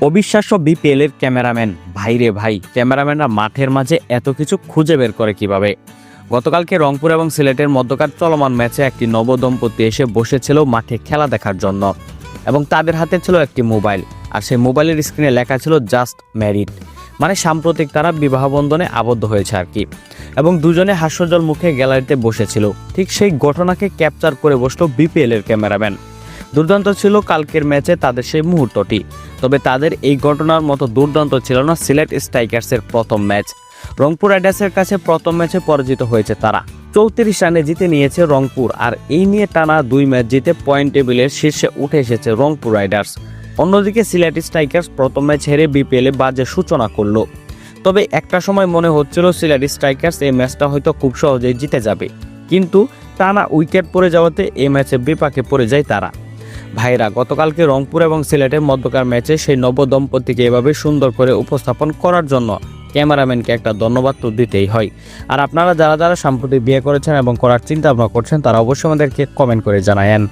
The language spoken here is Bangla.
অবিশ্বাস্য বিপিএল এর ক্যামেরাম্যান। ভাইরে ভাই, ক্যামেরাম্যানরা মাঠের মাঝে এত কিছু খুঁজে বের করে কীভাবে? গতকালকে রংপুর এবং সিলেটের মধ্যকার চলমান ম্যাচে একটি নবদম্পতি এসে বসেছিল মাঠে খেলা দেখার জন্য এবং তাদের হাতে ছিল একটি মোবাইল আর সেই মোবাইলের স্ক্রিনে লেখা ছিল জাস্ট ম্যারিড মানে সাম্প্রতিক তারা বিবাহ বন্ধনে আবদ্ধ হয়েছে আর কি। এবং দুজনে হাস্যজল মুখে গ্যালারিতে বসেছিল। ঠিক সেই ঘটনাকে ক্যাপচার করে বসল বিপিএল এর ক্যামেরাম্যান। দুর্দান্ত ছিল কালকের ম্যাচে তাদের সেই মুহূর্তটি। তবে তাদের এই ঘটনার মতো দুর্দান্ত ছিল না সিলেট স্ট্রাইকার্সের প্রথম ম্যাচ। রংপুর রাইডার্সের কাছে প্রথম ম্যাচে পরাজিত হয়েছে তারা। চৌত্রিশ রানে জিতে নিয়েছে রংপুর, আর এই নিয়ে টানা দুই ম্যাচ জিতে পয়েন্ট টেবিলের শীর্ষে উঠে এসেছে রংপুর রাইডার্স। অন্যদিকে সিলেট স্ট্রাইকার্স প্রথম ম্যাচ হেরে বিপিএলে বাজে সূচনা করল। তবে একটা সময় মনে হচ্ছিল সিলেট স্ট্রাইকার্স এই ম্যাচটা হয়তো খুব সহজেই জিতে যাবে। কিন্তু টানা উইকেট পড়ে যাওয়াতে এই ম্যাচে বিপাকে পড়ে যায় তারা। ভাইরা, গতকালকে রংপুর এবং সিলেটের মধ্যকার ম্যাচে সেই নবদম্পতিকে এভাবে সুন্দর করে উপস্থাপন করার জন্য ক্যামেরাম্যানকে একটা ধন্যবাদ তো দিতেই হয়। আর আপনারা যারা যারা সাম্প্রতিক বিয়ে করেছেন এবং করার চিন্তা ভাবনা করছেন, তারা অবশ্যই আমাদেরকে কমেন্ট করে জানায়েন।